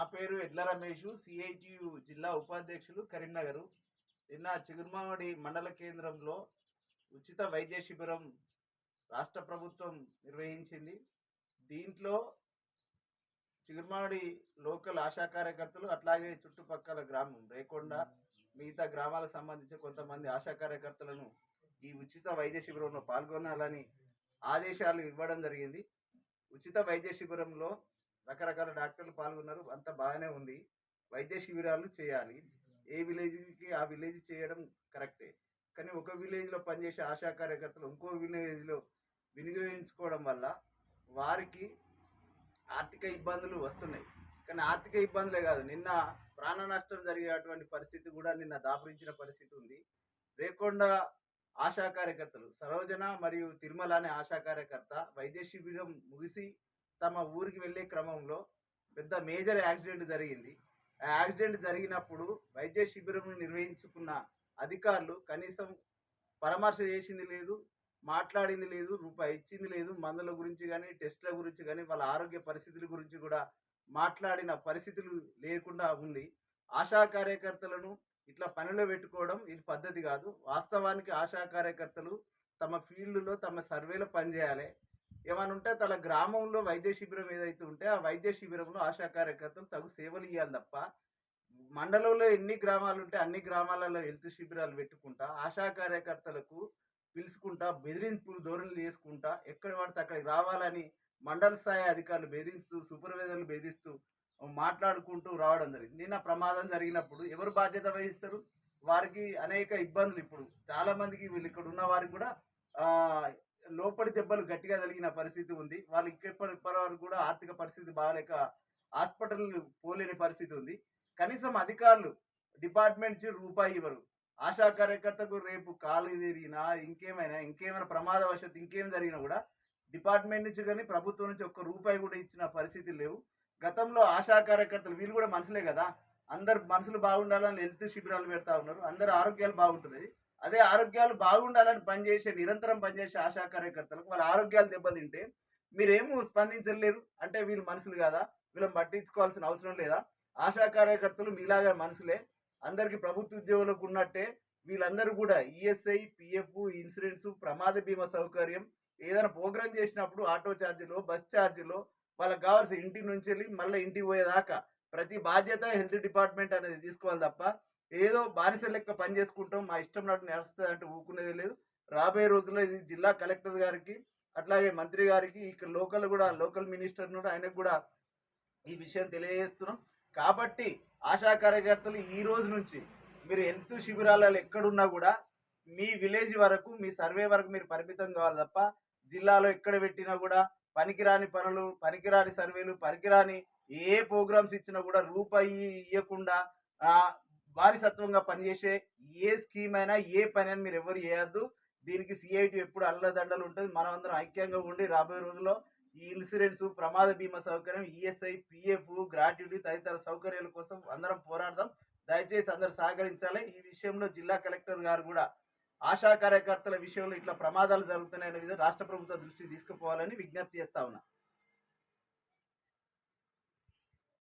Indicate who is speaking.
Speaker 1: నా పేరు ఎడ్ల రమేష్ సిఐటియు జిల్లా ఉపాధ్యక్షులు కరీంనగర్. నిన్న చిగురుమావడి మండల కేంద్రంలో ఉచిత వైద్య శిబిరం రాష్ట్ర ప్రభుత్వం నిర్వహించింది. దీంట్లో చిగురుమావడి లోకల్ ఆశా కార్యకర్తలు అట్లాగే చుట్టుపక్కల గ్రామం రేకొండ మిగతా గ్రామాలకు సంబంధించి కొంతమంది ఆశా కార్యకర్తలను ఈ ఉచిత వైద్య శిబిరంలో పాల్గొనాలని ఆదేశాలు ఇవ్వడం జరిగింది. ఉచిత వైద్య శిబిరంలో రకరకాల డాక్టర్లు పాల్గొన్నారు. అంత బాగానే ఉంది. వైద్య శిబిరాలు చేయాలి. ఏ విలేజ్కి ఆ విలేజ్ చేయడం కరెక్టే. కానీ ఒక విలేజ్లో పనిచేసే ఆశా కార్యకర్తలు ఇంకో విలేజ్లో వినియోగించుకోవడం వల్ల వారికి ఆర్థిక ఇబ్బందులు వస్తున్నాయి. కానీ ఆర్థిక ఇబ్బందులే కాదు. నిన్న ప్రాణ నష్టం జరిగేటువంటి పరిస్థితి కూడా నిన్న దాపరించిన పరిస్థితి ఉంది. రేకొండ ఆశా కార్యకర్తలు సరోజన మరియు తిరుమల అనే ఆశా కార్యకర్త వైద్య శిబిరం ముగిసి తమ ఊరికి వెళ్ళే క్రమంలో పెద్ద మేజర్ యాక్సిడెంట్ జరిగింది. ఆ యాక్సిడెంట్ జరిగినప్పుడు వైద్య శిబిరం నిర్వహించుకున్న అధికారులు కనీసం పరామర్శ చేసింది లేదు మాట్లాడింది లేదు రూపాయి ఇచ్చింది లేదు మందుల గురించి కానీ టెస్టుల గురించి కానీ వాళ్ళ ఆరోగ్య పరిస్థితుల గురించి కూడా మాట్లాడిన పరిస్థితులు లేకుండా ఉంది. ఆశా కార్యకర్తలను ఇట్లా పనిలో పెట్టుకోవడం ఇది పద్ధతి కాదు. వాస్తవానికి ఆశా కార్యకర్తలు తమ ఫీల్డ్లో తమ సర్వేలో పనిచేయాలి. ఏమైనా ఉంటే తన గ్రామంలో వైద్య శిబిరం ఏదైతే ఉంటే ఆ వైద్య శిబిరంలో ఆశా కార్యకర్తలు తగు సేవలు ఇవ్వాలి తప్ప మండలంలో ఎన్ని గ్రామాలు ఉంటే అన్ని గ్రామాలలో హెల్త్ శిబిరాలు పెట్టుకుంటా ఆశా కార్యకర్తలకు పిలుచుకుంటా బెదిరింపులు ధోరణులు చేసుకుంటా ఎక్కడ పడితే అక్కడికి రావాలని మండల స్థాయి అధికారులు బెదిరిస్తూ సూపర్వైజర్లు బెదిరిస్తూ మాట్లాడుకుంటూ రావడం జరిగింది. నిన్న ప్రమాదం జరిగినప్పుడు ఎవరు బాధ్యత వహిస్తారు? వారికి అనేక ఇబ్బందులు ఇప్పుడు చాలామందికి వీళ్ళు ఇక్కడ ఉన్న వారికి కూడా లోపలి దెబ్బలు గట్టిగా తగిలిన పరిస్థితి ఉంది. వాళ్ళు ఇప్పటి వరకు కూడా ఆర్థిక పరిస్థితి బాగాలేక హాస్పిటల్ పోలేని పరిస్థితి ఉంది. కనీసం అధికారులు డిపార్ట్మెంట్ రూపాయి ఇవ్వరు. ఆశా కార్యకర్తకు రేపు కాలు తిరిగినా ఇంకేమైనా ఇంకేమైనా ప్రమాదవశాత్తు ఇంకేం జరిగినా కూడా డిపార్ట్మెంట్ నుంచి కానీ ప్రభుత్వం నుంచి ఒక్క రూపాయి కూడా ఇచ్చిన పరిస్థితి లేవు. గతంలో ఆశా కార్యకర్తలు వీళ్ళు కూడా మనుషులే కదా. అందరు మనుషులు బాగుండాలని హెల్త్ శిబిరాలు పెడతా ఉన్నారు. అందరు ఆరోగ్యాలు బాగుంటున్నాయి. అదే ఆరోగ్యాలు బాగుండాలని పనిచేసే నిరంతరం పనిచేసే ఆశా కార్యకర్తలకు వాళ్ళ ఆరోగ్యాలు దెబ్బతింటే మీరేమో స్పందించలేరు అంటే వీళ్ళు మనుషులు కాదా? వీళ్ళని పట్టించుకోవాల్సిన అవసరం లేదా? ఆశా కార్యకర్తలు మీలాగా మనుషులే. అందరికీ ప్రభుత్వ ఉద్యోగులకు ఉన్నట్టే వీళ్ళందరూ కూడా ఈఎస్ఐ పిఎఫ్ ఇన్సూరెన్స్ ప్రమాద బీమా సౌకర్యం ఏదైనా ప్రోగ్రామ్ చేసినప్పుడు ఆటో ఛార్జీలో బస్ ఛార్జీలో వాళ్ళకి కావాల్సిన ఇంటి నుంచి వెళ్ళి మళ్ళీ ఇంటికి పోయేదాకా ప్రతి బాధ్యత హెల్త్ డిపార్ట్మెంట్ అనేది తీసుకోవాలి తప్ప ఏదో బానిస లెక్క పని చేసుకుంటాం మా ఇష్టం నాటు నడుస్తుంది అంటే ఊకునేది లేదు. రాబోయే రోజుల్లో ఇది జిల్లా కలెక్టర్ గారికి అట్లాగే మంత్రి గారికి ఇక్కడ లోకల్ కూడా లోకల్ మినిస్టర్ కూడా ఆయనకు కూడా ఈ విషయం తెలియజేస్తున్నాం. కాబట్టి ఆశా కార్యకర్తలు ఈ రోజు నుంచి మీరు హెల్త్ శిబిరాలలో ఎక్కడున్నా కూడా మీ విలేజ్ వరకు మీ సర్వే వరకు మీరు పరిమితం కావాలి తప్ప జిల్లాలో ఎక్కడ పెట్టినా కూడా పనికిరాని పనులు పనికిరాని సర్వేలు పనికిరాని ఏ ప్రోగ్రామ్స్ ఇచ్చినా కూడా రూపాయి ఇవ్వకుండా వారిసత్వంగా పనిచేసే ఏ స్కీమ్ అయినా ఏ పని అయినా మీరు ఎవరు చేయొద్దు. దీనికి సిఐటి ఎప్పుడు అల్లదండలు ఉంటుంది. మనం అందరం ఐక్యంగా ఉండి రాబోయే రోజుల్లో ఈ ఇన్సూరెన్స్ ప్రమాద బీమా సౌకర్యం ఈఎస్ఐ పిఎఫ్ గ్రాట్యుటీ తదితర సౌకర్యాల కోసం అందరం పోరాడదాం. దయచేసి అందరు సహకరించాలి. ఈ విషయంలో జిల్లా కలెక్టర్ గారు కూడా ఆశా కార్యకర్తల విషయంలో ఇట్లా ప్రమాదాలు జరుగుతున్నాయనే విధంగా రాష్ట్ర ప్రభుత్వ దృష్టికి తీసుకుపోవాలని విజ్ఞప్తి చేస్తా ఉన్నా.